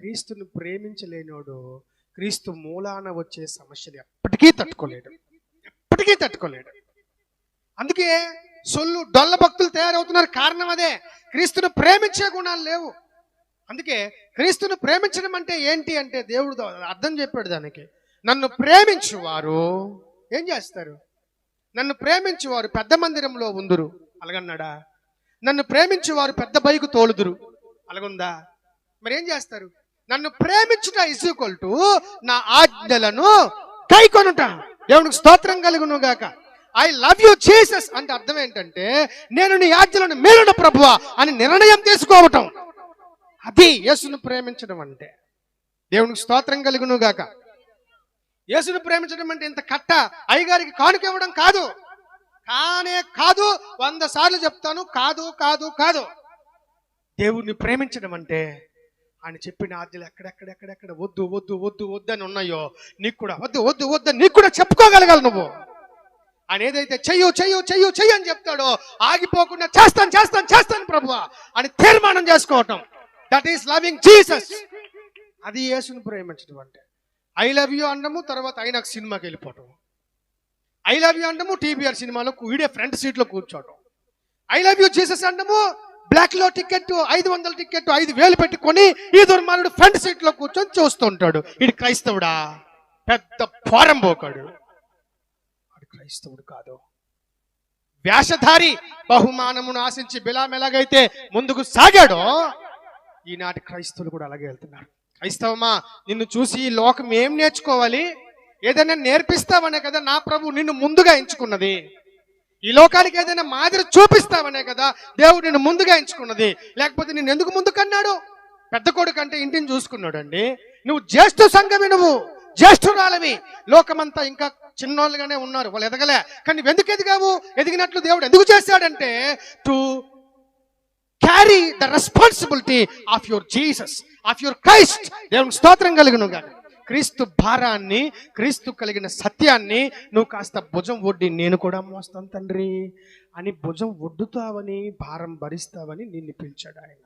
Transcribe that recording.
క్రీస్తుని ప్రేమించలేనోడు క్రీస్తు మూలాన వచ్చే సమస్యలు ఎప్పటికీ తట్టుకోలేడు. ఎప్పటికీ తట్టుకోలేడు. అందుకే సొల్లు డొల్ల భక్తులు తయారవుతున్నారు. కారణం అదే. క్రీస్తును ప్రేమించే గుణాలు లేవు. అందుకే క్రీస్తును ప్రేమించడం అంటే ఏంటి అంటే దేవుడు అర్థం చెప్పాడు దానికి. నన్ను ప్రేమించు వారు ఏం చేస్తారు? నన్ను ప్రేమించు వారు పెద్ద మందిరంలో ఉందురు. అలాగన్నాడా? నన్ను ప్రేమించు వారు పెద్ద బైకు తోలుదురు. అలాగుందా? మరి ఏం చేస్తారు? నన్ను ప్రేమించుట ఇస్ టు నా ఆజ్ఞలను కైకొనుట. దేవునికి స్తోత్రం కలుగును గాక. ఐ లవ్ యూ జీసస్ అంటే అర్థం ఏంటంటే నేను నీ ఆజ్ఞలను మేలున ప్రభువా అని నిర్ణయం తీసుకోవటం. అది యేసును ప్రేమించడం అంటే. దేవునికి స్తోత్రం కలుగును గాక. యేసును ప్రేమించడం అంటే ఇంత కట్ట అయ్యగారికి కానుక ఇవ్వడం కాదు. కానే కాదు వంద సార్లు చెప్తాను కాదు కాదు కాదు. దేవుణ్ణి ప్రేమించడం అంటే ఆయన చెప్పిన ఆజ్ఞలు ఎక్కడెక్కడెక్కడెక్కడ వద్దు వద్దు వద్దు వద్దు అని ఉన్నాయో నీకు కూడా? వద్దు వద్దు వద్దు నీకు కూడా చెప్పుకోగలగాలి నువ్వు. ఆయన ఏదైతే చెయ్యు చెయ్యు చెయ్యు చెయ్యి అని చెప్తాడో ఆగిపోకుండా చేస్తాను చేస్తాను చేస్తాను ప్రభు అని తీర్మానం చేసుకోవటం. దట్ ఈస్ లవింగ్ జీసస్ అది యేసుని ప్రేమించడం అంటే. ఐ లవ్ యూ అనడము తర్వాత ఆయన సినిమాకి వెళ్ళిపోవటం. ఐ లవ్ యూ అనడము టీబీఆర్ సినిమాలో వీడే ఫ్రంట్ సీట్లో కూర్చోవటం. ఐ లవ్ యూ జీసస్ అనడము బ్లాక్లో టికెట్ ఐదు వందల టికెట్ ఐదు వేలు పెట్టుకొని ఈ దుర్మార్గుడు ఫ్రంట్ సీట్లో కూర్చొని చూస్తుంటాడు ఇది క్రైస్తవుడా? పెద్ద ఫారం పోకాడు క్రైస్తవుడు కాదు. వ్యాసధారి బహుమానమును ఆశించి బిలాం ఎలాగైతే ముందుకు సాగాడో ఈనాటి క్రైస్తవులు కూడా అలాగే వెళ్తున్నారు. క్రైస్తవమా నిన్ను చూసి ఈ లోకం ఏం నేర్చుకోవాలి? ఏదైనా నేర్పిస్తావనే కదా నా ప్రభు నిన్ను ముందుగా ఎంచుకున్నది. ఈ లోకానికి ఏదైనా మాదిరి చూపిస్తావనే కదా దేవుడు నిన్ను ముందుగా ఎంచుకున్నది. లేకపోతే నిన్ను ఎందుకు ముందు కన్నాడు పెద్ద కొడుకు అంటే ఇంటిని చూసుకున్నాడు అండి నువ్వు జ్యేష్ఠ సంఘమి నువ్వు జ్యేష్ఠురాలవి. లోకమంతా ఇంకా చిన్నోళ్ళుగానే ఉన్నారు. వాళ్ళు ఎదగలే. కానీ నువ్వు ఎందుకు ఎదిగావు? ఎదిగినట్లు దేవుడు ఎందుకు చేశాడంటే to carry the responsibility of your Jesus of your Christ దేవుని స్తోత్రం కలిగిన కానీ క్రీస్తు భారాన్ని క్రీస్తు కలిగిన సత్యాన్ని నువ్వు కాస్త భుజం ఒడ్డి నేను కూడా మోస్తాను తండ్రి అని భుజం ఒడ్డుతావని భారం భరిస్తావని నిన్ను పిలిచాడు ఆయన.